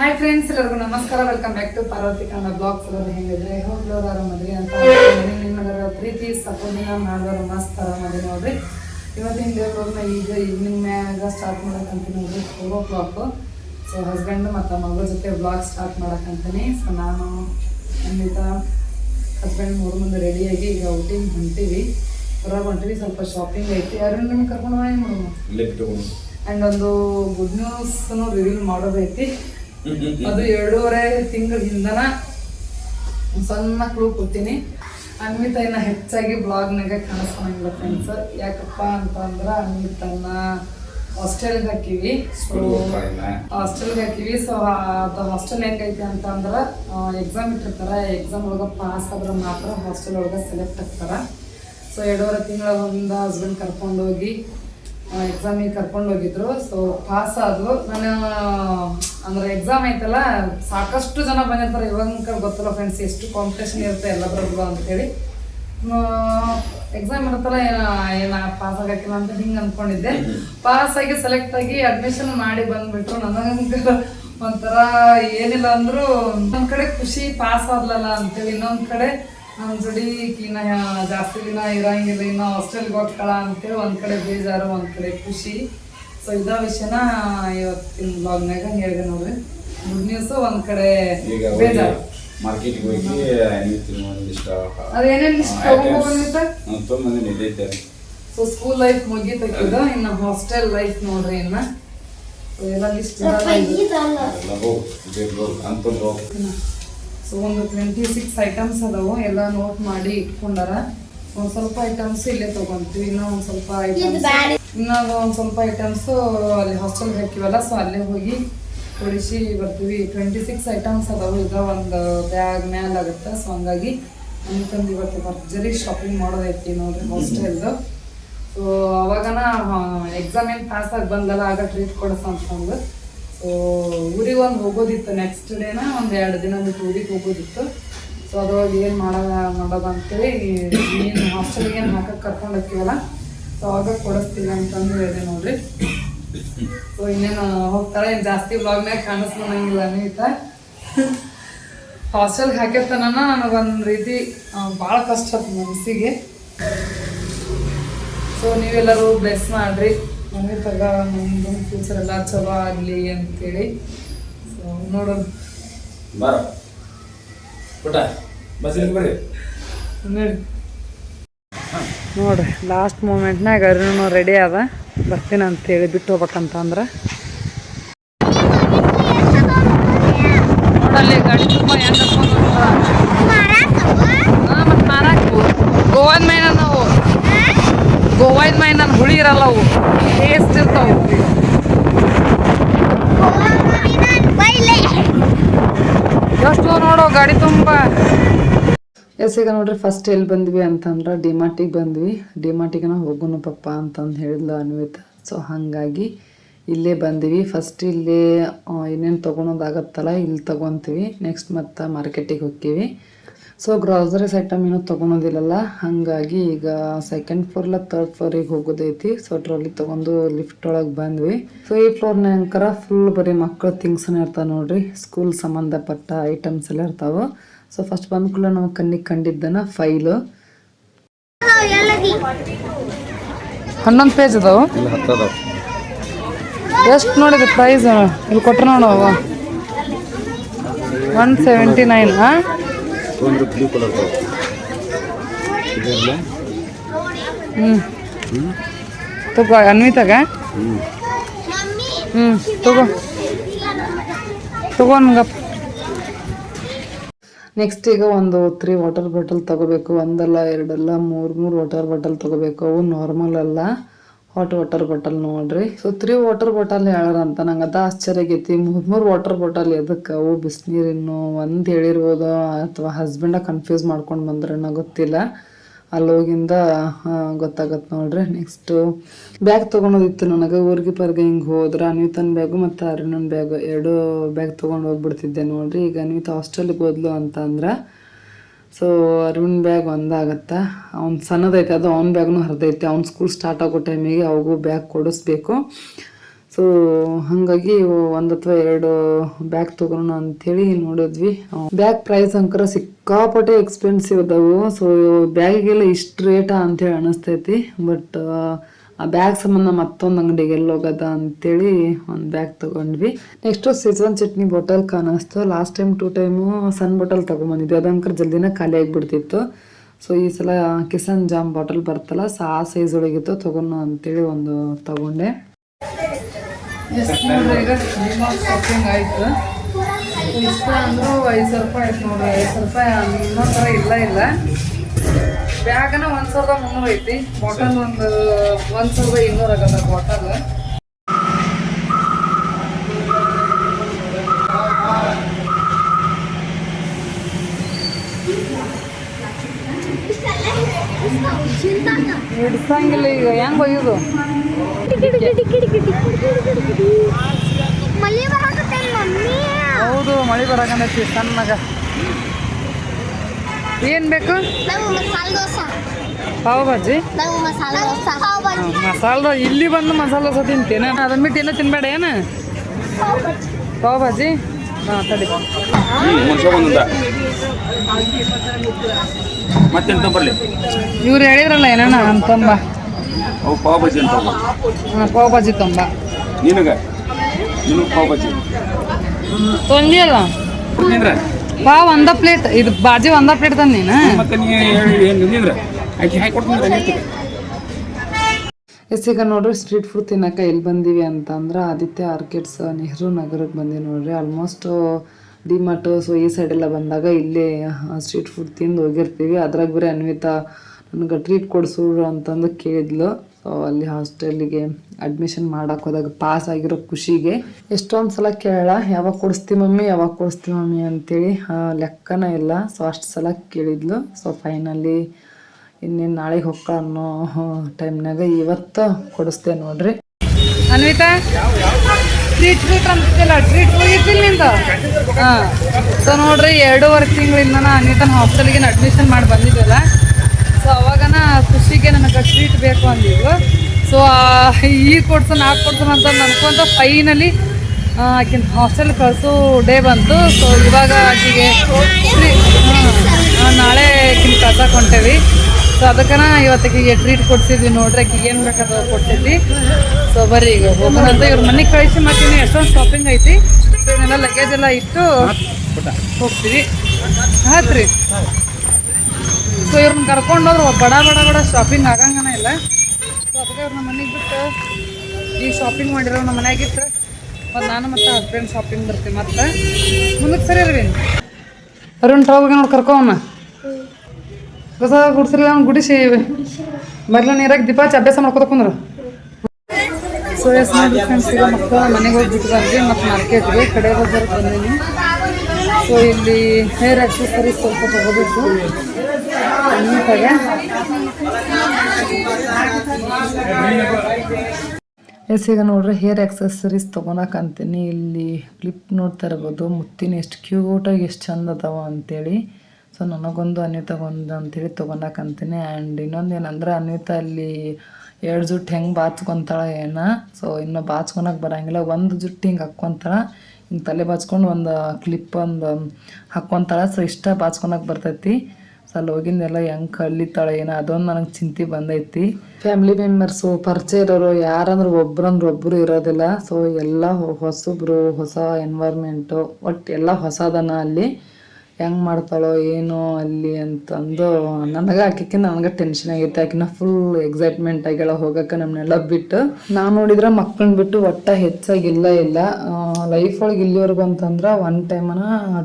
Hi friends ಎಲ್ಲರಿಗೂ ನಮಸ್ಕಾರ. Welcome back to Parvati Kannada blogs ಎಲ್ಲರೂ ಹೆಂಗಿದ್ರೆ ಹೋಗ್ಲೋರ ಆರಾಮದ್ರಿ ಅಂತ. ನಿಮ್ಮೆಲ್ಲರ ಪ್ರೀತಿ ಸಪೋರ್ಟಿನ ಮಾಡಿದವರು ಮಸ್ತ್ ಆರಾಮದಿ ನೋಡ್ರಿ. ಇವತ್ತಿನ ವ್ಲಾಗ್ನ ಈಗ ಈವ್ನಿಂಗ್ ಮ್ಯಾಗ ಸ್ಟಾರ್ಟ್ ಮಾಡಕ್ಕಂತೀನಿ ನೋಡ್ರಿ. Four o'clock so husband ಮತ್ತು ಮಗಳ ಜೊತೆ ಬ್ಲಾಗ್ ಸ್ಟಾರ್ಟ್ ಮಾಡಕ್ಕಂತೀನಿ ಸೊ ನಾನು ಖಂಡಿತ ಹಸ್ಬೆಂಡ್ ಮೂರು ಮುಂದೆ ರೆಡಿಯಾಗಿ ಈಗ ಔಟಿಂಗ್ ಹೊಂಟೀವಿ. ಹೊರಗೆ ಹೊಂಟೀವಿ. ಸ್ವಲ್ಪ ಶಾಪಿಂಗ್ ಐತಿ. ಯಾರು ನಿಮ್ಗೆ ಕರ್ಕೊಂಡು ಬಿಟ್ಟು ಆ್ಯಂಡ್ ಒಂದು ಗುಡ್ ನ್ಯೂಸ್ನು ರಿವೀಲ್ ಮಾಡೋದೈತಿ. ಅದು ಎರಡೂವರೆ ತಿಂಗಳ ಹಿಂದನ ಸಣ್ಣ ಕ್ಲೂ ಕೊಡ್ತೀನಿ. ಅನ್ವಿತ ಇನ್ನ ಹೆಚ್ಚಾಗಿ ಬ್ಲಾಗ್ನಾಗ ಕಾಣಿಸ್ಕೊಂಡಿಲ್ಲ ಫ್ರೆಂಡ್ಸ್ ಯಾಕಪ್ಪ ಅಂತಂದ್ರ ಅನ್ವಿತನ್ನ ಹಾಸ್ಟೆಲ್ಗೆ ಹಾಕಿವಿ. ಸೊ ಹಾಸ್ಟೆಲ್ಗೆ ಹಾಕಿವಿ. ಸೊ ಅದು ಹಾಸ್ಟೆಲ್ ಹೆಂಗೈತಿ ಅಂತಂದ್ರ ಎಕ್ಸಾಮ್ ಇಟ್ಟಿರ್ತಾರ. ಎಕ್ಸಾಮ್ ಒಳಗೆ ಪಾಸ್ ಆದ್ರೆ ಮಾತ್ರ ಹಾಸ್ಟೆಲ್ ಒಳಗೆ ಸೆಲೆಕ್ಟ್ ಆಗ್ತಾರ. ಸೊ ಎರಡೂವರೆ ತಿಂಗಳ ಒಂದು ಹಸ್ಬೆಂಡ್ ಕರ್ಕೊಂಡೋಗಿ ಎಕ್ಸಾಮಿಗೆ ಕರ್ಕೊಂಡು ಹೋಗಿದ್ರು ಸೊ ಪಾಸ್ ಆದ್ವು. ನಾನು ಅಂದ್ರೆ ಎಕ್ಸಾಮ್ ಐತಲ್ಲ ಸಾಕಷ್ಟು ಜನ ಬಂದಿರ್ತಾರೆ. ಇವಾಗ ಗೊತ್ತಲ್ಲ ಫ್ರೆಂಡ್ಸ್ ಎಷ್ಟು ಕಾಂಪಿಟೇಷನ್ ಇರುತ್ತೆ ಎಲ್ಲದ್ರಲ್ಲೂ ಅಂತೇಳಿ. ಎಕ್ಸಾಮ್ ಇರುತ್ತಲ್ಲ, ಏನ ಪಾಸ್ ಆಗಕ್ಕಿಲ್ಲ ಅಂತ ಹಿಂಗೆ ಅನ್ಕೊಂಡಿದ್ದೆ. ಪಾಸ್ ಆಗಿ ಸೆಲೆಕ್ಟ್ ಆಗಿ ಅಡ್ಮಿಷನ್ ಮಾಡಿ ಬಂದ್ಬಿಟ್ರು. ನನಗೆ ಒಂಥರ ಏನಿಲ್ಲ ಅಂದ್ರು, ಒಂದ್ ಕಡೆ ಖುಷಿ ಪಾಸ್ ಆದ್ಲಲ್ಲ ಅಂತೇಳಿ, ಇನ್ನೊಂದ್ ಕಡೆ ನಮ್ಮ ಜೋಡಿ ಈಕಿನ ಜಾಸ್ತಿ ದಿನ ಇರಂಗಿಲ್ಲ ಇನ್ನು ಹಾಸ್ಟೆಲ್ಗೆ ಹೋಗ್ತಾಳ ಅಂತೇಳಿ ಒಂದು ಕಡೆ ಬೇಜಾರು ಒಂದು ಕಡೆ ಖುಷಿ. ಸೊ ಇದ ವಿಷಯನ ಇವತ್ತಿನ ಬ್ಲಾಗ್ನಾಗ ಹೇಳಿದೆ ನೋಡ್ರಿ. ಗುಡ್ ನ್ಯೂಸ್ ಒಂದು ಕಡೆ ಬೇಜಾರು. ಮಾರ್ಕೆಟ್ಗೆ ಹೋಗಿ ನೀವು ಒಂದಿಷ್ಟ ಅದೇನೇನು ಇಷ್ಟ? ತಗೊಂಡ್ಬಂದಿತ್ತ ತೊಗೊಂಬಂದು ನಿಲ್ಲೈತೆ ಸೊ ಸ್ಕೂಲ್ ಲೈಫ್ ಮುಗಿತಕ್ಕಿದ ಇನ್ನು ಹಾಸ್ಟೆಲ್ ಲೈಫ್ ನೋಡ್ರಿ ಇನ್ನ. ಎಲ್ಲ ಲಿಸ್ಟ್ ಎಲ್ಲ ಸೊ ಒಂದು ಟ್ವೆಂಟಿ ಸಿಕ್ಸ್ ಐಟಮ್ಸ್ ಅದಾವು. ಎಲ್ಲ ನೋಟ್ ಮಾಡಿ ಇಟ್ಕೊಂಡಾರ. ಒಂದು ಸ್ವಲ್ಪ ಐಟಮ್ಸ್ ಇಲ್ಲೇ ತೊಗೊಂತೀವಿ. ಇನ್ನೂ ಒಂದು ಸ್ವಲ್ಪ ಐಟಮ್ಸ್ ಇನ್ನ ಒಂದು ಸ್ವಲ್ಪ ಐಟಮ್ಸ್ ಅಲ್ಲಿ ಹಾಸ್ಟೆಲ್ಗೆ ಹಾಕಿವಲ್ಲ ಸೊ ಅಲ್ಲೇ ಹೋಗಿ ಕೊಡಿಸಿ ಬರ್ತೀವಿ. ಟ್ವೆಂಟಿ ಸಿಕ್ಸ್ ಐಟಮ್ಸ್ ಅದಾವು. ಈಗ ಒಂದು ಬ್ಯಾಗ್ ಮ್ಯಾಲ್ ಆಗುತ್ತೆ. ಸೊ ಹಂಗಾಗಿ ಅಂತಂದು ಇವತ್ತು ಭರ್ಜರಿ ಶಾಪಿಂಗ್ ಮಾಡೋದೈತಿ ನೋಡ್ರಿ ಹಾಸ್ಟೆಲ್ದು ಸೊ ಅವಾಗನ ಎಕ್ಸಾಮ್ ಏನು ಪಾಸ್ ಆಗಿ ಬಂದಲ್ಲ ಆಗ ಟ್ರೀಟ್ ಕೊಡಸ ಅಂತಂದು ಊರಿಗೆ ಒಂದು ಹೋಗೋದಿತ್ತು. ನೆಕ್ಸ್ಟ್ ಡೇನ ಒಂದು ಎರಡು ದಿನ ಬಿಟ್ಟು ಊರಿಗೆ ಹೋಗೋದಿತ್ತು. ಸೊ ಅದ್ರೊಳಗೆ ಏನು ಮಾಡೋದ ಮಾಡೋದು ಅಂತೇಳಿ ನೀನು ಹಾಸ್ಟೆಲ್ಗೆ ಏನು ಹಾಕಕ್ಕೆ ಕರ್ಕೊಂಡು ಹೋಗ್ತೀವಲ್ಲ? ಸೊ ಅವಾಗ ಕೊಡಿಸ್ತೀವಿ ಅಂತಂದು ಹೇಳಿದೆ ನೋಡ್ರಿ. ಸೊ ಇನ್ನೇನು ಹೋಗ್ತಾರೆ? ಏನು ಜಾಸ್ತಿ ಬ್ಲಾಗ್ನಾಗ ಕಾಣಿಸ್ಕೊಳಂಗಿಲ್ಲ ಅನಿತ. ಹಾಸ್ಟೆಲ್ಗೆ ಹಾಕಿರ್ತಾನ ನನಗೊಂದು ರೀತಿ ಭಾಳ ಕಷ್ಟ ಮನಸ್ಸಿಗೆ. ಸೊ ನೀವೆಲ್ಲರೂ ಬ್ಲೆಸ್ ಮಾಡ್ರಿ. ಮನೆ ತಗ ಮುಂದಿನ ಫ್ಯೂಚರ್ ಎಲ್ಲ ಚಲೋ ಆಗಲಿ ಅಂತೇಳಿ. ಸೊ ನೋಡೋಣ. ಬಾರ. ಪುಟ ಬಸ್ಸಿಗೆ ಬರ್ರಿ. ನೋಡಿ. ನೋಡ್ರಿ ಲಾಸ್ಟ್ ಮೂಮೆಂಟ್ನಾಗ ಅರುಣ್ ರೆಡಿ ಅದ ಬರ್ತೀನಿ ಅಂತೇಳಿ ಬಿಟ್ಟು ಹೋಗ್ಬೇಕಂತಂದ್ರೆ ನೋಡಲ್ಲಿ ಗಾಡಿ ತುಂಬ ಹೆಂಗ್ ಮತ್ತು ಮಾರಾಕು ಗೋವಾದ ಮೈನ ನಾವು ಗೋವಾದ ಮೈನ ಹುಳಿ ಇರಲ್ಲ ಅವು. ಎಷ್ಟು ನೋಡೋ ಗಾಡಿ ತುಂಬ ಎಸ್ ಈಗ ನೋಡ್ರಿ ಫಸ್ಟ್ ಎಲ್ಲಿ ಬಂದ್ವಿ ಅಂತಂದ್ರೆ ಡಿಮಾರ್ಟಿಗೆ ಬಂದ್ವಿ. ಡಿಮಾರ್ಟಿಗೆ ನಾವು ಹೋಗೋಣ ಪಪ್ಪ ಅಂತಂದು ಹೇಳಿದ್ಲು ಅನ್ವಿತ. ಸೊ ಹಾಗಾಗಿ ಇಲ್ಲೇ ಬಂದ್ವಿ. ಫಸ್ಟ್ ಇಲ್ಲೇ ಏನೇನು ತೊಗೊಳೋದಾಗತ್ತಲ್ಲ ಇಲ್ಲಿ ತೊಗೊತೀವಿ. ನೆಕ್ಸ್ಟ್ ಮತ್ತೆ ಮಾರ್ಕೆಟಿಗೆ ಹೋಗ್ತೀವಿ ಸೊ ಗ್ರಾಸರೀಸ್ ಐಟಮ್ ಏನೂ ತೊಗೊಳೋದಿಲ್ಲಲ್ಲ. ಹಾಗಾಗಿ ಈಗ ಸೆಕೆಂಡ್ ಫ್ಲೋರ್ಲ ತರ್ಡ್ ಫ್ಲೋರಿಗೆ ಹೋಗೋದೈತಿ. ಸೊ ಟ್ರಾಲಿ ತೊಗೊಂಡು ಲಿಫ್ಟ್ ಒಳಗೆ ಬಂದ್ವಿ. ಸೊ ಈ ಫ್ಲೋರ್ನಂಕರ ಫುಲ್ ಬರೀ ಮಕ್ಕಳ ಥಿಂಗ್ಸನ್ನ ಇರ್ತಾವೆ ನೋಡ್ರಿ. ಸ್ಕೂಲ್ ಸಂಬಂಧಪಟ್ಟ ಐಟಮ್ಸ್ ಎಲ್ಲ ಇರ್ತಾವೆ. ಸೊ ಫಸ್ಟ್ ಬಂದ ಕೂಡ ನಾವು ಕಣ್ಣಿಗೆ ಕಂಡಿದ್ದನ ಫೈಲು ಹನ್ನೊಂದು ಪೇಜ್ ಅದಾವೆ? ಎಷ್ಟು ನೋಡಿದ ಪ್ರೈಸ್ ಇಲ್ಲಿ ಕೊಟ್ರೆ ನೋಡುವ ಒನ್ ಸೆವೆಂಟಿ ನೈನ್ ಹಾಂ ಒಂದು ಬ್ಲೂ ಕಲರ್ ಹ್ಞೂ ತಗೋ ಅನ್ವಿತಾಗ. ಹ್ಞೂ ತಗೋ. ತಗೋ ನಮ್ಗಪ್ಪ ನೆಕ್ಸ್ಟ್ ಈಗ ಒಂದು ತ್ರೀ ವಾಟರ್ ಬಾಟಲ್ ತಗೋಬೇಕು ಒಂದಲ್ಲ ಎರಡಲ್ಲ ಮೂರು ಮೂರು ವಾಟರ್ ಬಾಟಲ್ ತಗೋಬೇಕು. ಅವು ನಾರ್ಮಲ್ ಅಲ್ಲ. ಹಾಟ್ ವಾಟರ್ ಬಾಟಲ್ ನೋಡ್ರಿ. ಸೊ ತ್ರೀ ವಾಟರ್ ಬಾಟಲ್ ಹೇಳ್ರಂತ ನಂಗೆ ಅದ ಆಶ್ಚರ್ಯ ಆಗೈತಿ. ಮೂರು ಮೂರು ವಾಟರ್ ಬಾಟಲ್ ಎದಕ್ಕೆ ಅವು ಬಿಸಿನೀರಿನ್ನು ಒಂದು ಹೇಳಿರ್ಬೋದು. ಅಥವಾ ಹಸ್ಬೆಂಡ ಕನ್ಫ್ಯೂಸ್ ಮಾಡ್ಕೊಂಡು ಬಂದ್ರೇನೋ ಗೊತ್ತಿಲ್ಲ. ಅಲ್ಲೋಗಿಂದ ಗೊತ್ತಾಗತ್ತೆ ನೋಡ್ರಿ. ನೆಕ್ಸ್ಟು ಬ್ಯಾಗ್ ತೊಗೊಳೋದಿತ್ತು ನನಗೆ. ಊರಿಗೆ ಪರ್ಗೆ ಹಿಂಗೆ ಹೋದ್ರೆ, ಅನ್ವಿತನ ಬ್ಯಾಗು ಮತ್ತು ಅರುಣನ ಬ್ಯಾಗು ಎರಡು ಬ್ಯಾಗ್ ತೊಗೊಂಡು ಹೋಗ್ಬಿಡ್ತಿದ್ದೆ ನೋಡ್ರಿ. ಈಗ ಅನ್ವಿತ ಹಾಸ್ಟೆಲ್ಗೆ ಹೋದ್ಲು ಅಂತಂದ್ರೆ ಸೊ ಅರುಣ್ ಬ್ಯಾಗ್ ಒಂದಾಗತ್ತೆ? ಅವ್ನ ಸಣ್ಣದೈತೆ ಅದು ಅವ್ನ ಬ್ಯಾಗ್ನು ಹರಿದೈತೆ. ಅವ್ನ ಸ್ಕೂಲ್ ಸ್ಟಾರ್ಟ್ ಆಗೋ ಟೈಮಿಗೆ ಅವಗೂ ಬ್ಯಾಗ್ ಕೊಡಿಸ್ಬೇಕು. ಸೊ ಹಾಗಾಗಿ ಒಂದು ಅಥವಾ ಎರಡು ಬ್ಯಾಗ್ ತೊಗೊಳೋಣ ಅಂಥೇಳಿ ನೋಡಿದ್ವಿ. ಬ್ಯಾಗ್ ಪ್ರೈಸ್ ಅಂಕರ ಸಿಕ್ಕಾಪಟ್ಟೆ ಎಕ್ಸ್ಪೆನ್ಸಿವ್ ಅದಾವು. ಸೊ ಬ್ಯಾಗಿಗೆಲ್ಲ ಇಷ್ಟು ರೇಟಾ ಅಂತೇಳಿ ಅನಿಸ್ತೈತಿ. ಬಟ್ ಆ ಬ್ಯಾಗ್ ಸಂಬಂಧ ಮತ್ತೊಂದು ಅಂಗಡಿಗೆ ಎಲ್ಲಿ ಹೋಗೋದ ಅಂತೇಳಿ ಒಂದು ಬ್ಯಾಗ್ ತಗೊಂಡ್ವಿ. ನೆಕ್ಸ್ಟು ಸಿಜ್ವಾನ್ ಚಟ್ನಿ ಬಾಟಲ್ ಕಾಣಿಸ್ತು. ಲಾಸ್ಟ್ ಟೈಮ್ ಟೂ ಟೈಮು ಸನ್ ಬಾಟಲ್ ತೊಗೊಂಬಂದಿದ್ವಿ. ಅದಂಕರ್ ಜಲ್ದಿನ ಖಾಲಿ ಆಗಿಬಿಡ್ತಿತ್ತು. ಸೊ ಈ ಸಲ ಕಿಸನ್ ಜಾಮ್ ಬಾಟಲ್ ಬರ್ತಲ್ಲ, ಸೊ ಆ ಸೈಜ್ ಒಳಗಿತ್ತು ತಗೊಂಡು ಅಂತೇಳಿ ಒಂದು ತಗೊಂಡೆ. ಇಷ್ಟ ಅಂದ್ರು ಐದು ರೂಪಾಯಿ ಆಯ್ತು ಐದು ರೂಪಾಯಿ ಇಲ್ಲ ಇಲ್ಲ. ಬ್ಯಾಗನ ಒಂದು ಸಾವಿರದ ಮುನ್ನೂರು ಐತಿ. ಬಾಟಲ್ ಒಂದು ಒಂದು ಸಾವಿರದ ಇನ್ನೂರು ಆಗದ ಬಾಟಲ್ ಹಿಡ್ಸಂಗಿಲ್ಲ ಈಗ. ಹೆಂಗ್ ಒಯ್ಯುದು? ಹೌದು ಮಳೆ ಬರಾಕಂದೈತಿ ಸಣ್ಣಗ. ಏನ್ ಬೇಕು? ನಾವು ಮಸಾಲೆ ದೋಸೆ. ಪಾವ್ ಭಾಜಿ? ನಾವು ಮಸಾಲೆ ದೋಸೆ. ಭಾಜಿ. ಇಲ್ಲಿ ಬಂದು ಮಸಾಲ ದೋಸೆ ತಿಂತೇನೆ. ಅದನ್ನ ಬಿಟ್ಟು ಏನೋ ತಿನ್ಬೇಡ ಏನು? ಪಾವ್ ಭಾಜಿ. ಹಾಂ ಸರಿ ಮತ್ತೆಂತ ಬರಲಿ? ಇವ್ರು ಹೇಳಿದ್ರಲ್ಲ ಏನಣ್ಣ ಅಂತಂಬ ಅವು ಪಾವ್ ಭಾಜಿ ಅಂತ. ಹಾಂ ಪಾವ್ ಭಾಜಿ ತಂಬ. ನಿನಗೆ? ನಿನಗೆ ಪಾವ್ ಬಜ್ಜಿ ತೊಂದಿಯಲ್ಲ? ಪಾವ್ ಒಂದ ಪ್ಲೇಟ್. ಇದು ಬಾಜಿ ಒಂದ ಪ್ಲೇಟ್ ತಂದ ನೀನು? ಮತ್ತೆ ನೀ ಏನು ನಿಂದ್ರ ಆಕೆ ಹಾಕಿ ಕೊಡ್ತೀನಿ ಎಸ್ ಈಗ ನೋಡ್ರಿ ಸ್ಟ್ರೀಟ್ ಫುಡ್ ತಿನ್ನಕ್ಕೆ ಎಲ್ಲಿ ಬಂದೀವಿ ಅಂತಂದ್ರೆ ಆದಿತ್ಯ ಆರ್ಕಿಡ್ಸ್ ನೆಹರು ನಗರಕ್ಕೆ ಬಂದೀವಿ ನೋಡ್ರಿ. ಆಲ್ಮೋಸ್ಟ್ ಡಿಮಾರ್ಟ್ ಸೊ ಈ ಸೈಡ್ ಎಲ್ಲ ಬಂದಾಗ ಇಲ್ಲೇ ಸ್ಟ್ರೀಟ್ ಫುಡ್ ತಿಂದು ಹೋಗಿರ್ತೀವಿ. ಅದ್ರಾಗ ಬರೀ ಅನ್ವಿತಾ ನನಗೆ ಟ್ರೀಟ್ ಕೊಡಿಸು ಅಂತಂದು ಕೇಳಿದ್ಲು. ಸೊ ಅಲ್ಲಿ ಹಾಸ್ಟೆಲಿಗೆ ಅಡ್ಮಿಷನ್ ಮಾಡಕ್ಕೆ ಹೋದಾಗ ಪಾಸ್ ಆಗಿರೋ ಖುಷಿಗೆ ಎಷ್ಟೊಂದು ಸಲ ಕೇಳ ಯಾವಾಗ ಕೊಡಿಸ್ತಿ ಮಮ್ಮಿ, ಯಾವಾಗ ಕೊಡಿಸ್ತಿ ಮಮ್ಮಿ ಅಂತೇಳಿ ಲೆಕ್ಕನ ಇಲ್ಲ. ಸೊ ಅಷ್ಟು ಸಲ ಕೇಳಿದ್ಲು. ಸೊ ಫೈನಲಿ ಇನ್ನೇನು ನಾಳೆಗೆ ಹೊಕ್ಕ ಅನ್ನೋ ಟೈಮ್ನಾಗ ಇವತ್ತು ಕೊಡಿಸ್ತೆ ನೋಡ್ರಿ. ಅನ್ವಿತಾ? ಟ್ರೀಟ್ ಟ್ರೀಟ್ ಹಾಂ. ಸೊ ನೋಡ್ರಿ, ಎರಡೂವರೆ ತಿಂಗಳಿಂದ ನಾ ಅನ್ವಿತನ ಹಾಸ್ಟೆಲ್ಗೆ ಅಡ್ಮಿಷನ್ ಮಾಡಿ ಬಂದಿದ್ದೆಲ್ಲ ಖುಷಿಗೆ ನನಗೆ ಟ್ರೀಟ್ ಬೇಕು ಅಂದಿದ್ರು. ಸೊ ಈ ಕೊಡ್ಸೋಣ ಆ ಕೊಡ್ಸೋಣ ಅಂತ ಅನ್ಕೊಂತ ಫೈನಲಿ ಆಕಿನ ಹಾಸ್ಟೆಲ್ ಕಳಿಸೋ ಡೇ ಬಂತು. ಸೊ ಇವಾಗ ಆಕೆಗೆ ಹಾಂ ನಾಳೆ ಆಕಿನ ಕಳ್ಸಕ್ಕೆ ಹೊಂಟೇವಿ. ಸೊ ಅದಕ್ಕನ ಇವತ್ತಿಗೆ ಟ್ರೀಟ್ ಕೊಡ್ಸಿದ್ವಿ ನೋಡ್ರಿ ಆಕಿಗೆ ಏನು ಬೇಕಾದ ಕೊಡ್ಸಿದ್ವಿ. ಸೊ ಬರ್ರಿ ಈಗ ಹೋಗೋಣ ಅಂತ ಇವ್ರ ಮನೆಗೆ ಕಳಿಸಿ ಮತ್ತೆ ಇನ್ನು ಎಷ್ಟೊಂದು ಶಾಪಿಂಗ್ ಐತಿ. ಸೊ ಇದನ್ನೆಲ್ಲ ಲಗೇಜ್ ಎಲ್ಲ ಇಟ್ಟು ಹೋಗ್ತೀವಿ. ಆತ್ರಿ. ಸೊ ಇವ್ರನ್ನ ಕರ್ಕೊಂಡು ಹೋದ್ರೆ ಬಡ ಬಡ ಬಡ ಶಾಪಿಂಗ್ ಆಗಂಗನ ಇಲ್ಲ. ಸೊ ಅದಕ್ಕೆ ಅವ್ರನ್ನ ಮನೆಗೆ ಬಿಟ್ಟು ಈಗ ಶಾಪಿಂಗ್ ಮಾಡಿರೋ ನಮ್ಮ ಮನೆಯಾಗಿತ್ತು ಮತ್ತು ನಾನು ಮತ್ತು ಹಸ್ಬೆಂಡ್ ಶಾಪಿಂಗ್ ಬರ್ತೀನಿ ಮತ್ತೆ. ಮುಂದಕ್ಕೆ ಸರಿ ಅರವಿಂದ್ ಅರುಣ್ ಟ್ರಾವಲ್ಗೆ ನೋಡಿ ಕರ್ಕೊಮ್ಮ ಹೊಸ ಗುಡಿಸಿಲ್ಲ ಅವ್ನು ಗುಡಿಸಿ. ಮೊದಲು ನೀರಾಗಿ ದೀಪ ಹಚ್ಚಿ ಅಭ್ಯಾಸ ಮಾಡ್ಕೊತ ಸೊ ಎಸ್ ನೋಡಿ ಫ್ರೆಂಡ್ಸ್ ಈಗ ಮಕ್ಕಳು ಮನೆಗೆ ಹೋಗ್ಬಿಟ್ಟು ಬಂದ್ವಿ ಮತ್ತು ಮಾರ್ಕೆಟ್ಗೆ ಕಡೆ ಹೋಗಿ ಬಂದೀನಿ. ಸೊ ಇಲ್ಲಿ ಹೇರ್ ಆಕ್ಸೆಸರೀಸ್ ಸ್ವಲ್ಪ ತಗೋಬೇಕು. ಎಸ್, ಈಗ ನೋಡ್ರಿ, ಹೇರ್ ಆಕ್ಸೆಸರೀಸ್ ತೊಗೊಳಕಂತೀನಿ ಇಲ್ಲಿ ಕ್ಲಿಪ್ ನೋಡ್ತಾ ಇರ್ಬೋದು. ಮುತ್ತಿನ ಎಷ್ಟು ಕ್ಯೂಟಾಗಿ ಎಷ್ಟು ಚಂದ ಅದಾವ ಅಂತೇಳಿ. ಸೊ ನನಗೊಂದು ಅನ್ವಿತಾಗೊಂದು ಅಂತೇಳಿ ತೊಗೊಳಕಂತೀನಿ ಆ್ಯಂಡ್ ಇನ್ನೊಂದು ಏನಂದ್ರೆ, ಅನ್ವಿತಾ ಅಲ್ಲಿ ಎರಡು ಜುಟ್ಟು ಹೆಂಗೆ ಬಾಚ್ಕೊತಾಳ ಏನ? ಸೊ ಇನ್ನು ಬಾಚ್ಕೊಳಕ್ಕೆ ಬರಂಗಿಲ್ಲ. ಒಂದು ಜುಟ್ಟು ಹಿಂಗೆ ಹಾಕ್ಕೊತಾಳ. ಹಿಂಗೆ ತಲೆ ಬಾಚ್ಕೊಂಡು ಒಂದು ಕ್ಲಿಪ್ ಒಂದು ಹಾಕ್ಕೊತಾಳ. ಸೊ ಇಷ್ಟ ಬಾಚ್ಕೊಳಕ್ಕೆ ಬರ್ತೈತಿ. ಅಲ್ಲಿ ಹೋಗಿಂದೆಲ್ಲ ಹೆಂಗೆ ಕಲಿತಾಳೆ ಏನೋ ಅದೊಂದು ನನಗೆ ಚಿಂತೆ ಬಂದೈತಿ. ಫ್ಯಾಮಿಲಿ ಮೆಂಬರ್ಸು ಪರಿಚಯ ಇರೋರು ಯಾರಂದ್ರೆ ಒಬ್ರಂದ್ರೆ ಒಬ್ಬರು ಇರೋದಿಲ್ಲ. ಸೊ ಎಲ್ಲ ಹೊಸಬ್ರು, ಹೊಸ ಎನ್ವೈರ್ಮೆಂಟು ಒಟ್ಟು ಎಲ್ಲ ಹೊಸದನ ಅಲ್ಲಿ. ಹೆಂಗೆ ಮಾಡ್ತಾಳೋ ಏನೋ ಅಲ್ಲಿ ಅಂತಂದು ನನಗೆ ಆಕಿಕ್ಕೆ ನನಗೆ ಟೆನ್ಷನ್ ಆಗೈತೆ. ಆಕಿನ ಫುಲ್ ಎಕ್ಸೈಟ್ಮೆಂಟ್ ಆಗ್ಯಾಳ ಹೋಗಕ್ಕೆ ನಮ್ಮನ್ನೆಲ್ಲ ಬಿಟ್ಟು. ನಾನು ನೋಡಿದ್ರೆ ಮಕ್ಕಳನ್ನ ಬಿಟ್ಟು ಒಟ್ಟ ಹೆಚ್ಚಾಗಿಲ್ಲ ಇಲ್ಲ ಲೈಫ್ ಒಳಗೆ ಇಲ್ಲಿವರೆಗೂ ಅಂತಂದ್ರೆ ಒನ್ ಟೈಮನ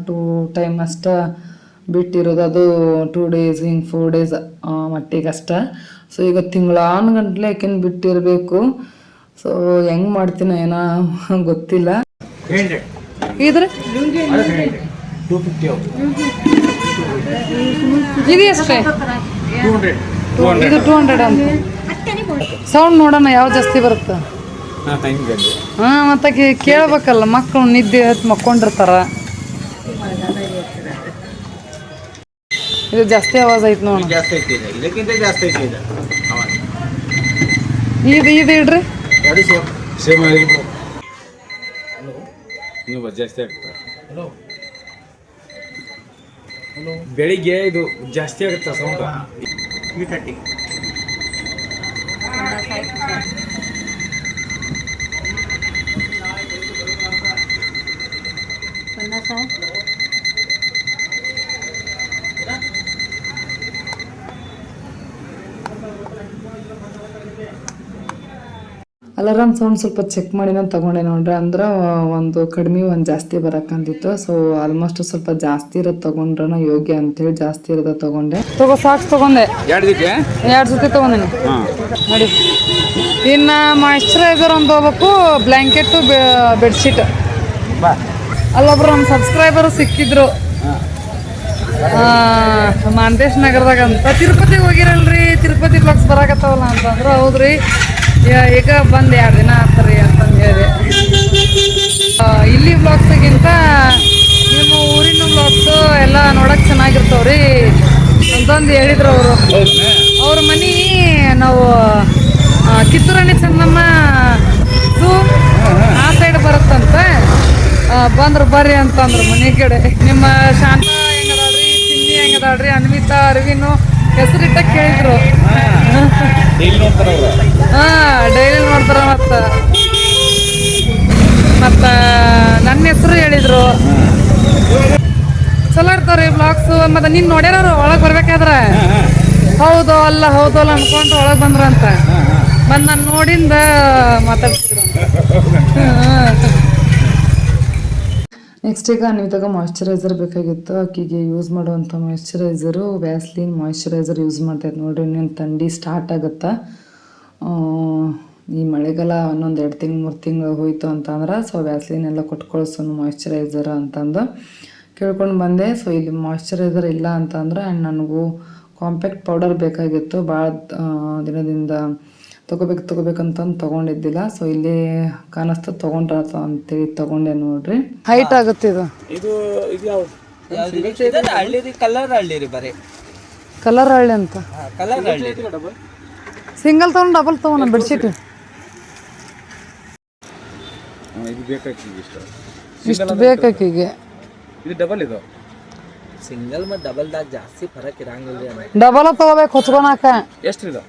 ಟೂ ಟೈಮ್ ಅಷ್ಟ ಬಿಟ್ಟಿರೋದು ಅದು ಟೂ ಡೇಸ್ ಹಿಂಗೆ ಫೋರ್ ಡೇಸ್ ಮಟ್ಟಿಗೆ ಅಷ್ಟ. ಸೊ ಈಗ ತಿಂಗಳಾನು ಗಂಟ್ಲೆ ಆಕಿನ ಬಿಟ್ಟಿರಬೇಕು? ಸೊ ಹೆಂಗೆ ಮಾಡ್ತೀನೋ ಏನೋ ಗೊತ್ತಿಲ್ಲ. ಇದ್ರೆ? ಇದು ಎಷ್ಟೇ? ಇದು ಟೂ ಹಂಡ್ರೆಡ್ ಅಂತ. ಸೌಂಡ್ ನೋಡೋಣ ಯಾವ ಜಾಸ್ತಿ ಬರುತ್ತೆ? ಹಾಂ ಮತ್ತ ಕೇಳ್ಬೇಕಲ್ಲ ಮಕ್ಕಳು ನಿದ್ದೆ ಹತ್ತು ಮಕ್ಕೊಂಡಿರ್ತಾರ. ಇದು ಜಾಸ್ತಿ ಆವಾಜ್ ಐತೆ ನೋಡಿ. ಜಾಸ್ತಿ ಐತಿ ಇದೆ. ಇದಕ್ಕಿಂತ ಜಾಸ್ತಿ ಐತಿ ಇದೆ. ಆವಾಜ್ ಇದು ಇದು ಇಡ್ರಿ. ಎರಡು ಸೇಮ್. Same ಆಗಿಬಿಡು hello. ನೀವು ಜಾಸ್ತಿ ಆಗ್ತದೆ ಹಲೋ. ಹಲೋ ಬೆಳಿಗ್ಗೆ ಇದು ಜಾಸ್ತಿ ಆಗುತ್ತಾ sound three thirty alarm sound ಸ್ವಲ್ಪ ಚೆಕ್ ಮಾಡಿ ನಾನು ತಗೊಂಡೆ ನೋಡ್ರಿ. ಅಂದ್ರೆ ಒಂದು ಕಡಿಮೆ ಒಂದು ಜಾಸ್ತಿ ಬರಕ್ಕಂತಿತ್ತು ಸೊ ಆಲ್ಮೋಸ್ಟ್ ಸ್ವಲ್ಪ ಜಾಸ್ತಿ ಇರೋದು ತಗೊಂಡ್ರೆ ಯೋಗ್ಯ ಅಂತೇಳಿ ಜಾಸ್ತಿ ಇರೋದ ತಗೊಂಡೆ. ತಗೋ ಸಾಕ್ಸ್ ತಗೊಂಡೆ. ಎರಡು ದಿಕ್ಕೆ ಎರಡು ಜೊತೆ ತಗೊಂಡೆ ಹಾಂ. ನೋಡಿ. ಇನ್ನು ಮಾಯಿಶ್ಚರೈಸರ್ ಒಂದು ಹೋಗ್ಬೇಕು ಬ್ಲ್ಯಾಂಕೆಟು ಬೆಡ್ಶೀಟ್ ಅಲ್ಲೊಬ್ರು ನಮ್ಮ ಸಬ್ಸ್ಕ್ರೈಬರು ಸಿಕ್ಕಿದ್ರು. ಆ, ಮಾಂತೇಶ್ ನಗರದಾಗ ಅಂತ. ತಿರುಪತಿಗೆ ಹೋಗಿರಲ್ರಿ. ತಿರುಪತಿ ಬ್ಲಾಗ್ಸ್ ಬರಾಕತ್ತವಲ್ಲ ಅಂತಂದ್ರೆ. ಹೌದ್ರಿ. ಈಗ ಬಂದು ಎರಡು ದಿನ ಆತ್ರಿ ಅಂತಂದು ಹೇಳಿದೆ ಆ, ಇಲ್ಲಿ ಬ್ಲಾಗ್ಸಿಗಿಂತ ನಿಮ್ಮ ಊರಿನ ಬ್ಲಾಗ್ಸು ಎಲ್ಲ ನೋಡಕ್ ಚೆನ್ನಾಗಿರ್ತಾವ್ರಿ ಅಂತಂದು ಹೇಳಿದ್ರು ಅವರು. ಅವ್ರ ಮನೆ ನಾವು ಕಿತ್ತೂರಣಿ ಚೆನ್ನಮ್ಮ ಝೂ ಆ ಸೈಡ್ ಬರುತ್ತಂತ. ಬಂದ್ರು ಬರ್ರಿ ಅಂತಂದ್ರು ಮನೆ ಕಡೆ. ನಿಮ್ಮ ಶಾಂತ ಹೆಂಗದಾಳ್ರಿ ಚಿನ್ನಿ ಹೆಂಗದಾಳ್ರಿ ಅನ್ವಿತಾ ಅರವಿನು ಹೆಸರಿಟ್ಟ ಕೇಳಿದ್ರು. ಹಾ ಡೈಲಿ ನೋಡ್ತಾರ ಮತ್ತ. ಮತ್ತ ನನ್ನ ಹೆಸರು ಹೇಳಿದ್ರು. ಚಲೋ ಇರ್ತಾವ್ರಿ ಬ್ಲಾಗ್ಸ್ ಮತ್ತೆ ನೀನ್ ನೋಡ್ಯಾರ ಒಳಗ್ ಬರ್ಬೇಕಾದ್ರೆ? ಹೌದು ಅಲ್ಲ ಹೌದು ಅಲ್ಲ ಅನ್ಕೊಂಡು ಒಳಗ್ ಬಂದ್ರ ಅಂತ. ಬಂದ್ ನಾನು ನೋಡಿಂದ ಮಾತಾಡ್ತಿದ್ರು ನೆಕ್ಸ್ಟ್ ಈಗ ಅನ್ವಿತಾಗ ಮಾಯಶ್ಚರೈಸರ್ ಬೇಕಾಗಿತ್ತು. ಅಕ್ಕಿಗೆ ಯೂಸ್ ಮಾಡುವಂಥ ಮಾಯಶ್ಚರೈಸರು ವ್ಯಾಸ್ಲಿನ್ ಮಾಯಶ್ಚರೈಸರ್ ಯೂಸ್ ಮಾಡ್ತಾಯಿದ್ದು ನೋಡಿರಿ ಇನ್ನೊಂದು ಥಂಡಿ ಸ್ಟಾರ್ಟ್ ಆಗುತ್ತಾ? ಈ ಮಳೆಗಾಲ ಇನ್ನೊಂದು ಎರಡು ತಿಂಗಳು ಮೂರು ತಿಂಗಳು ಹೋಯಿತು ಅಂತಂದ್ರೆ ಸೊ ವ್ಯಾಸ್ಲಿನ್ ಎಲ್ಲ ಕೊಟ್ಟು ಕಳಿಸೋನು ಮಾಯ್ಶ್ಚರೈಸರ್ ಅಂತಂದು ಕೇಳ್ಕೊಂಡು ಬಂದೆ. ಸೊ ಇಲ್ಲಿ ಮಾಯಶ್ಚರೈಸರ್ ಇಲ್ಲ ಅಂತಂದ್ರೆ ಆ್ಯಂಡ್ ನನಗೂ ಕಾಂಪ್ಯಾಕ್ಟ್ ಪೌಡರ್ ಬೇಕಾಗಿತ್ತು. ಭಾಳ ದಿನದಿಂದ ತಗೋಬೇಕು ತಗೋಬೇಕಂತಂದು ತಗೊಂಡಿದ್ದಿಲ್ಲ. ಸೊ ಇಲ್ಲಿ ಕಾಣಿಸ್ತು ತೊಗೊಂಡ್ರ ಅಂತೇಳಿ ತೊಗೊಂಡೆ ನೋಡ್ರಿ. ಹೈಟ್ ಆಗುತ್ತೆ ಇದು? ಇದು ಕಲರ್ ಹಳ್ಳಿರಿ ಬರೀ. ಕಲರ್ ಹಳ್ಳಿ ಅಂತ? ಕಲರ್ ಹಳ್ಳಿ. ಸಿಂಗಲ್ ತೊಗೊಂಡು ಡಬಲ್ ತೊಗೊಂಡ ಬೆಡ್ಶೀಟ್ ಇಷ್ಟ. ಬೇಕಾಕಿಗೆ. ಇದು ಡಬಲ್ ಇದು? ಸಿಂಗಲ್ ಮತ್ತು ಡಬಲ್ದಾಗ ಜಾಸ್ತಿ ಫರಕ್ ಇರಂಗಿಲ್ಲ ಡಬಲ್ ತಗೋಬೇಕು ಹೊಚ್ಕೊಳಕ ಎಷ್ಟು ಇದು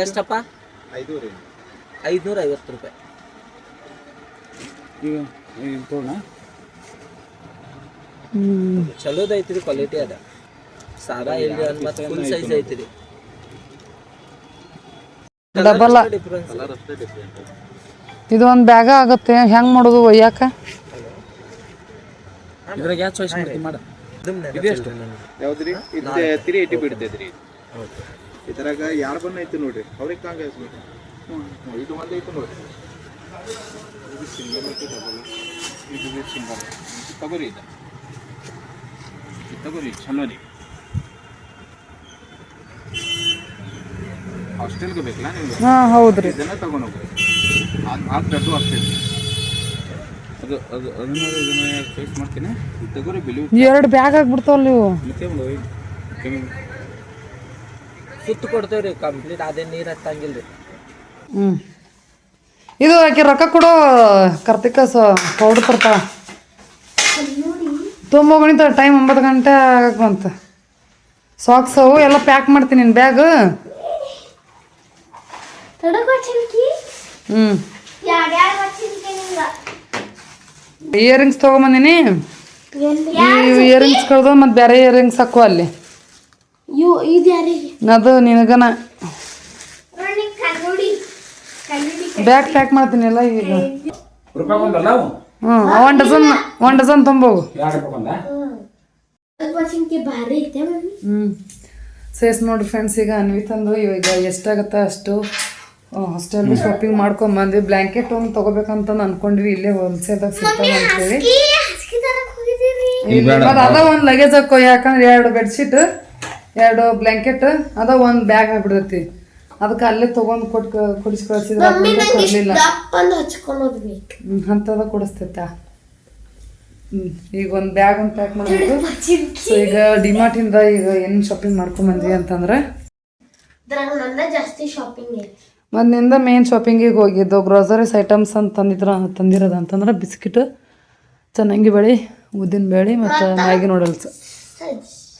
ಎಷ್ಟಪ್ಪ? ಐದ್ನೂರ ಐವತ್ತು ರೂಪಾಯಿ. ಈಗ ಚಲೋದ ಐತ್ರಿ ಕ್ವಾಲಿಟಿ ಅದ. ಸಾರಾ ಇಲ್ಲ ಮತ್ತೆ ಫುಲ್ ಸೈಜ್ ಐತ್ರಿ. ಡಬಲ್ ಇದು ಒಂದು ಬ್ಯಾಗ ಆಗುತ್ತೆ ಹೆಂಗ್ ಮಾಡೋದು ಒಯ್ಯಾಕ? ಇದ್ರಾಗ ಯಾವ ಚಾಯ್ಸ್ ಮಾಡ್ತೀನಿ ಮಾಡ. ಇದೆಷ್ಟು ಯಾವ್ದ್ರಿ? ಇದು ತ್ರೀ ಏಯ್ಟಿ ಬಿಡ್ತೈತ್ರಿ. ಇದ್ರಾಗ ಯಾರು ಬಣ್ಣ ಐತಿ ನೋಡ್ರಿ? ಅವ್ರಿಗೆ ಕಾಂಗ ಇದು ಒಂದ್ ಐತಿ ನೋಡ್ರಿ. ಇದು ಸಿಂಗಲ್ ಐತಿ ಡಬಲ್ ಇದು ಇದು ಸಿಂಗಲ್ ತಗೋರಿ ಇದು. ತಗೋರಿ ಚಲೋ ರೀ. ಹಾಸ್ಟೆಲ್ಗೆ ಬೇಕಲ್ಲ ನಿಮ್ಗೆ? ಹೌದು ಹೌದ್ರಿ ಇದನ್ನ ತಗೊಂಡು ಹೋಗ್ರಿ. ಅದು ಅದು ದೊಡ್ಡ ಅದು ಅದು ಅದನ್ನ ಇದನ್ನ ಮಾಡ್ತೀನಿ. ತಗೋರಿ ಬಿಲಿ ಎರಡು ಬ್ಯಾಗ್ ಆಗ್ಬಿಡ್ತಾವಲ್ಲ ನೀವು. ಮತ್ತೆ ಒಂದು ಸುತ್ತು ಕೊಡ್ತೇವ್ರಿ ಕಂಪ್ಲೀಟ್ ಅದೇ ನೀರು ಹತ್ತಂಗಿಲ್ಲ ರೀ ಹ್ಞೂ ಇದು ಆಕೆ ರೊಕ್ಕ ಕೊಡೋ ಕರ್ತಿಕ ಸ ಪೌಡ್ರ್ ತುಂಬ ತೊಂಬೋಗಣಿತ ಟೈಮ್ ಒಂಬತ್ತು ಗಂಟೆ ಆಗಕ್ಕೆ ಸಾಕ್ಸ್ ಅವು ಎಲ್ಲ ಪ್ಯಾಕ್ ಮಾಡ್ತೀನಿ ನಿನ್ನ ಬ್ಯಾಗ್ ಹ್ಞೂ ಇಯರಿಂಗ್ಸ್ ತಗೊಂಬಂದಿನಿ. ಇಯರಿಂಗ್ಸ್ ಕಳ್ದ ಮತ್ತು ಬೇರೆ ಇಯರಿಂಗ್ಸ್ ಹಾಕುವ ಅಲ್ಲಿ. ಯು ಇದು ಯಾರಿಗೆ? ಅದು ನಿನಗನ. ನೋಡಿ ಕನ್ನಡಿ ಕನ್ನಡಿ ಬ್ಯಾಗ್ ಪ್ಯಾಕ್ ಮಾಡ್ತೀನಿ ಎಲ್ಲ ಈಗ. ರೂಪಾಯಿ ಬಂದಲ್ಲ ಅವು? ಹ್ಞೂ ಒನ್ ಡಜನ್ ಒನ್ ಡಜನ್ ತೊಂಬೋಗು ಎರಡು ರೂಪಾಯಿ ಬಂದ? ಭಾರಿ ಐತೆ ಮಮ್ಮಿ. ಹ್ಞೂ ಸೇಸ್ ನೋಡ್ರಿ ಫ್ರೆಂಡ್ಸ್ ಈಗ ಅನ್ವಿತಂದು ಇವಾಗ ಎಷ್ಟಾಗತ್ತ ಅಷ್ಟು? ಹಾಸ್ಟೆಲ್ ಶಾಪಿಂಗ್ ಮಾಡ್ಕೊಂಬಂದ್ವಿ ಬ್ಲ್ಯಾಂಕೆಟ್ ಒಂದು ತಗೋಬೇಕಂತ ಅನ್ಕೊಂಡ್ವಿ ಇಲ್ಲೇ ಹೋಲ್ಸೇಲ್ದಾಗ ಸಿಗ್ತಾವ ಅಂತೇಳಿ. ಅದ ಒಂದು ಲಗೇಜ್ ಹಾಕೋ ಯಾಕಂದ್ರೆ ಎರಡು ಬೆಡ್ಶೀಟ್ ಎರಡು ಬ್ಲ್ಯಾಂಕೆಟ್ ಅದ ಒಂದು ಬ್ಯಾಗ್ ಆಗ್ಬಿಡ್ತೈತಿ ಅದಕ್ಕೆ ಅಲ್ಲೇ ತಗೊಂಡ್ ಕೊಟ್ಟು ಕೊಡಿಸಿ ಕಳ್ಸಿದ್ರೆ ಅಂಥದ ಕೊಡಿಸ್ತೈತ. ಹ್ಞೂ ಈಗ ಒಂದು ಬ್ಯಾಗ್ ಒಂದು ಪ್ಯಾಕ್ ಮಾಡಬೇಕು. ಸೊ ಈಗ ಡಿಮಾರ್ಟಿಂದ ಈಗ ಏನು ಶಾಪಿಂಗ್ ಮಾಡ್ಕೊಂಬಂದ್ವಿ ಅಂತಂದ್ರೆ ಜಾಸ್ತಿ ಶಾಪಿಂಗ್ ಇದೆ ಮೊದಲಿಂದ ಮೇನ್ ಶಾಪಿಂಗಿಗೆ ಹೋಗಿದ್ದು ಗ್ರೋಸರೀಸ್ ಐಟಮ್ಸ್ ಅಂತ ತಂದಿದ್ರ ತಂದಿರೋದು ಅಂತಂದ್ರೆ ಬಿಸ್ಕಿಟ್ ಚೆನ್ನಾಗಿ ಬೇಳೆ ಉದ್ದಿನ ಬೇಳೆ ಮತ್ತು Maggi noodles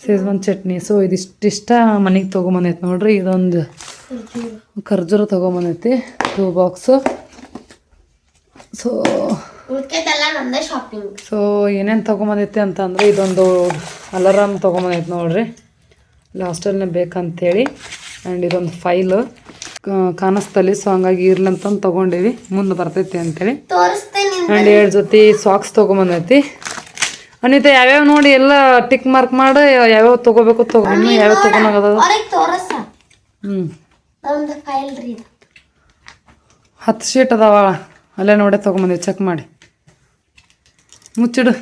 Schezwan chutney so ಇದಿಷ್ಟಿಷ್ಟ ಮನೆಗೆ ತೊಗೊಂಬಂದೈತೆ ನೋಡ್ರಿ. ಇದೊಂದು ಖರ್ಜೂರ ತೊಗೊಂಬಂದೈತಿ. ಟೂ ಬಾಕ್ಸು ಸೊ ಸೊ ಏನೇನು ತೊಗೊಂಬಂದೈತಿ ಅಂತಂದರೆ ಇದೊಂದು ಅಲಾರಾಮ್ ತೊಗೊಂಬಂದೈತಿ ನೋಡ್ರಿ. ಲಾಸ್ಟಲ್ನೇ ಬೇಕಂತೇಳಿ. ಆ್ಯಂಡ್ ಇದೊಂದು ಫೈಲ್ ಕಾಣಿಸ್ತಲ್ಲಿ ಸೊ ಹಂಗಾಗಿ ಇರ್ಲಿ ಅಂತಂದು ತೊಗೊಂಡಿವಿ. ಮುಂದೆ ಬರ್ತೈತಿ ಅಂತೇಳಿ. ಆ್ಯಂಡ್ ಎರಡು ಜೊತೆ ಸಾಕ್ಸ್ ತೊಗೊಂಬಂದೈತಿ. ಅನಿತ ಯಾವ್ಯಾವ ನೋಡಿ ಎಲ್ಲ ಟಿಕ್ ಮಾರ್ಕ್ ಮಾಡಿ ಯಾವ್ಯಾವ ತಗೋಬೇಕು ತಗೋ. ಇನ್ನು ಯಾವ್ಯಾವ ತೊಗೊಂಡಾಗದ? ಹ್ಞೂ ಹತ್ತು ಶೀಟ್ ಅದಾವ ಅಲ್ಲೇ ನೋಡಿ ತೊಗೊಂಬಂದಿವಿ ಚೆಕ್ ಮಾಡಿ. ಮುಚ್ಚಿಡು.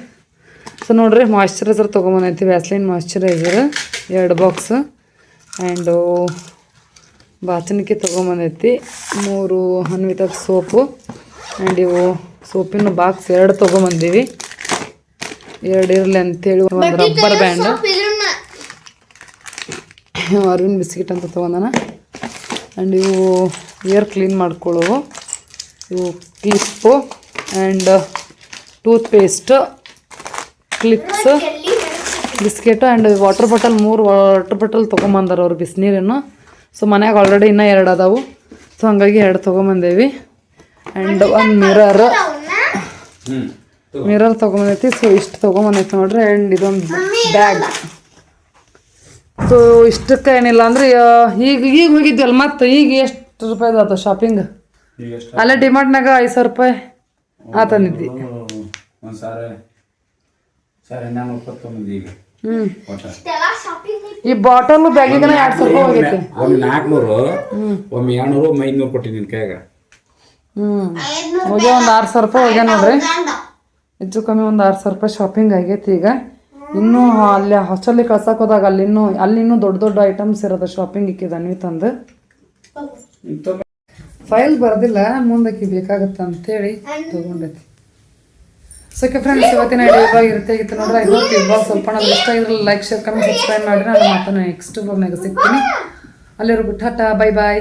ಸೊ ನೋಡ್ರಿ ಮಾಯ್ಶ್ಚರೈಸರ್ ತೊಗೊಂಬಂದೈತಿ ವ್ಯಾಸ್ಲಿನ್ ಮಾಯ್ಶ್ಚರೈಸರ್ ಎರಡು ಬಾಕ್ಸ್ ಆ್ಯಂಡು ಬಾಚಣಿಕೆ ತೊಗೊಂಬಂದೈತಿ ಮೂರು ಅನ್ವಿತ ಸೋಪು ಆ್ಯಂಡ್ ಇವು ಸೋಪಿನ ಬಾಕ್ಸ್ ಎರಡು ತೊಗೊಂಬಂದೀವಿ. ಎರಡು ಇರಲಿ ಅಂತೇಳಿ ಒಂದು ರಬ್ಬರ್ ಬ್ಯಾಂಡ್ ಅರವಿಂದ್ ಬಿಸ್ಕಿಟ್ ಅಂತ ತೊಗೊಂಡಾನ. ಆ್ಯಂಡ್ ಇವು ಏರ್ ಕ್ಲೀನ್ ಮಾಡ್ಕೊಳ್ಳೋವು. ಇವು clip and toothpaste clips biscuit and water bottle ಮೂರು ವಾಟರ್ ಬಾಟಲ್ ತೊಗೊಂಬಂದಾರ ಅವ್ರು ಬಿಸಿನೀರನ್ನು. ಸೊ ಮನ್ಯಾಗ ಆಲ್ರೆಡಿ ಇನ್ನೂ ಎರಡು ಅದಾವು. ಸೊ ಹಂಗಾಗಿ ಎರಡು ತೊಗೊಂಬಂದೇವಿ. ಆ್ಯಂಡ್ ಒಂದು ಮಿರರ್ ಮಿರರ್ ತೊಗೊಂಬಂದೈತಿ ಸೊ ಇಷ್ಟು ತೊಗೊಂಬಂದೈತಿ ನೋಡ್ರಿ ಆ್ಯಂಡ್ ಇದೊಂದು ಬ್ಯಾಗ್ ಸೊ ಇಷ್ಟಕ್ಕೆ ಏನಿಲ್ಲ ಅಂದ್ರೆ ಈಗ ಈಗ ಹೋಗಿದ್ವಲ್ಲ ಮತ್ತೆ ಈಗ ಎಷ್ಟು ರೂಪಾಯಿ ಆತ ಶಾಪಿಂಗ್ ಅಲ್ಲೇ ಡಿಮಾರ್ಟ್ನಾಗ ಐದು ಸಾವಿರ ರೂಪಾಯಿ ಆ ತಂದಿದ್ದಿ ಈ ಬಾಟಲ್ ಬ್ಯಾಗಿಗೆ ಎರಡು ಸಾವಿರ ರೂಪಾಯಿ ಹೋಗೈತಿ. ಒಮ್ಮೆ ನಾಲ್ಕುನೂರು ಒಮ್ಮೆ ಎರಡ್ನೂರು ಒಮ್ಮೆ ಕೈಯಾಗ. ಹೋಗ್ಯ ಒಂದು ಆರು ಸಾವಿರ ರೂಪಾಯಿ ಹೋಗ್ಯ ನೋಡ್ರಿ. ಹೆಚ್ಚು ಕಮ್ಮಿ ಒಂದು ಆರು ಸಾವಿರ ರೂಪಾಯಿ ಶಾಪಿಂಗ್ ಆಗೈತಿ ಈಗ. ಇನ್ನೂ ಅಲ್ಲಿ ಹಾಸ್ಟೆಲಿಗೆ ಕಳ್ಸಕ್ಕೆ ಹೋದಾಗ ಅಲ್ಲಿ ಇನ್ನೂ ಅಲ್ಲಿ ಇನ್ನೂ ದೊಡ್ಡ ದೊಡ್ಡ ಐಟಮ್ಸ್ ಇರೋದು ಶಾಪಿಂಗ್ ಇಕ್ಕಿದ ಅನ್ವಿತಂದು ಫೈಲ್ ಬರೋದಿಲ್ಲ, ಮುಂದಕ್ಕೆ ಬೇಕಾಗುತ್ತೆ ಅಂತೇಳಿ ತೊಗೊಂಡೈತಿ ಸೊ ಓಕೆ ಫ್ರೆಂಡ್ಸ್ ಇವತ್ತಿನ ವಿಡಿಯೋ ಇರುತ್ತೆ ಆಗಿತ್ತು ನೋಡ್ರೆ. ಇವತ್ತು ಇವಾಗ ಸ್ವಲ್ಪ ನಮ್ಗೆ ಇಷ್ಟ ಲೈಕ್ ಶೇರ್ ಕಮ್ಮಿ ಸಬ್ಸ್ಕ್ರೈಬ್ ಮಾಡಿ ನಾನು ಮತ್ತೆ ನೆಕ್ಸ್ಟ್ ಬ್ಲಾಗ್ನಾಗ ಸಿಗ್ತೀನಿ. ಅಲ್ಲಿರೋ ಟಾಟಾ ಬೈ ಬಾಯ್